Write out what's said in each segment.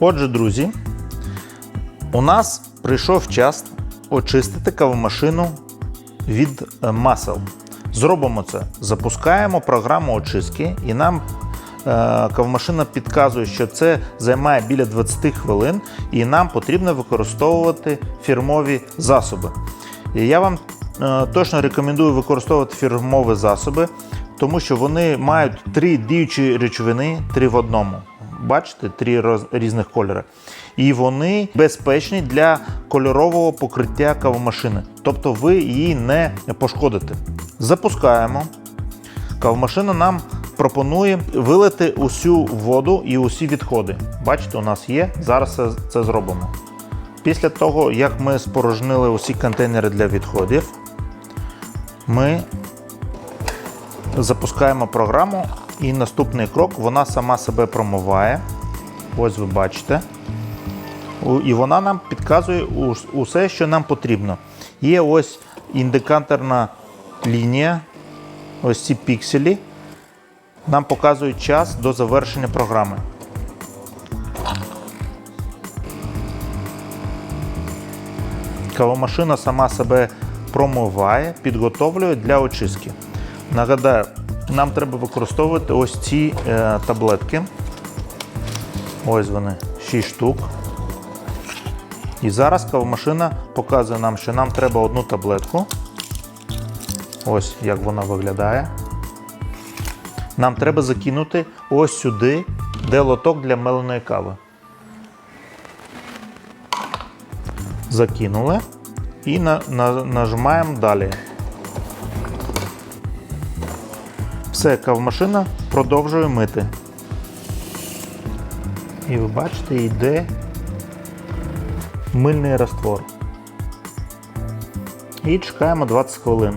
Отже, друзі, у нас прийшов час очистити кавомашину від е, масел. Зробимо це. Запускаємо програму очистки, і нам е, кавомашина підказує, що це займає біля 20 хвилин, і нам потрібно використовувати фірмові засоби. І я вам е, точно рекомендую використовувати фірмові засоби, тому що вони мають три діючі речовини, три в одному. Бачите, три роз- різних кольори. І вони безпечні для кольорового покриття кавомашини. Тобто ви її не пошкодите. Запускаємо. Кавомашина нам пропонує вилити усю воду і усі відходи. Бачите, у нас є. Зараз це, зробимо. Після того, як ми спорожнили усі контейнери для відходів, ми запускаємо програму, і наступний крок вона сама себе промиває. Ось ви бачите. І вона нам підказує усе, що нам потрібно. Є ось індикаторна лінія, ось ці пікселі. Нам показують час до завершення програми. Кавомашина сама себе промиває, підготовлює для очистки. Нагадаю, нам треба використовувати ось ці е, таблетки. Ось вони, 6 штук. І зараз кавомашина показує нам, що нам треба одну таблетку. Ось як вона виглядає. Нам треба закинути ось сюди, де лоток для меленої кави. Закинули і на, на, нажимаємо далі. Все, кавмашина продовжує мити. І ви бачите, йде мильний раствор. І чекаємо 20 хвилин.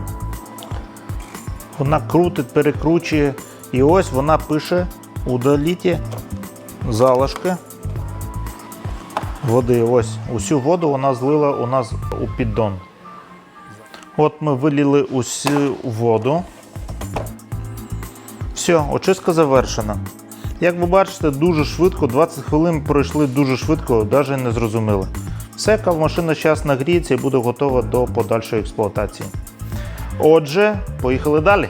Вона крутить, перекручує. І ось вона пише удаліть залишки води. Ось усю воду вона злила у нас у піддон. От ми виліли усю воду. Все, очистка завершена. Як ви бачите, дуже швидко, 20 хвилин пройшли дуже швидко, навіть не зрозуміли. Все, кавмашина зараз нагріється і буде готова до подальшої експлуатації. Отже, поїхали далі.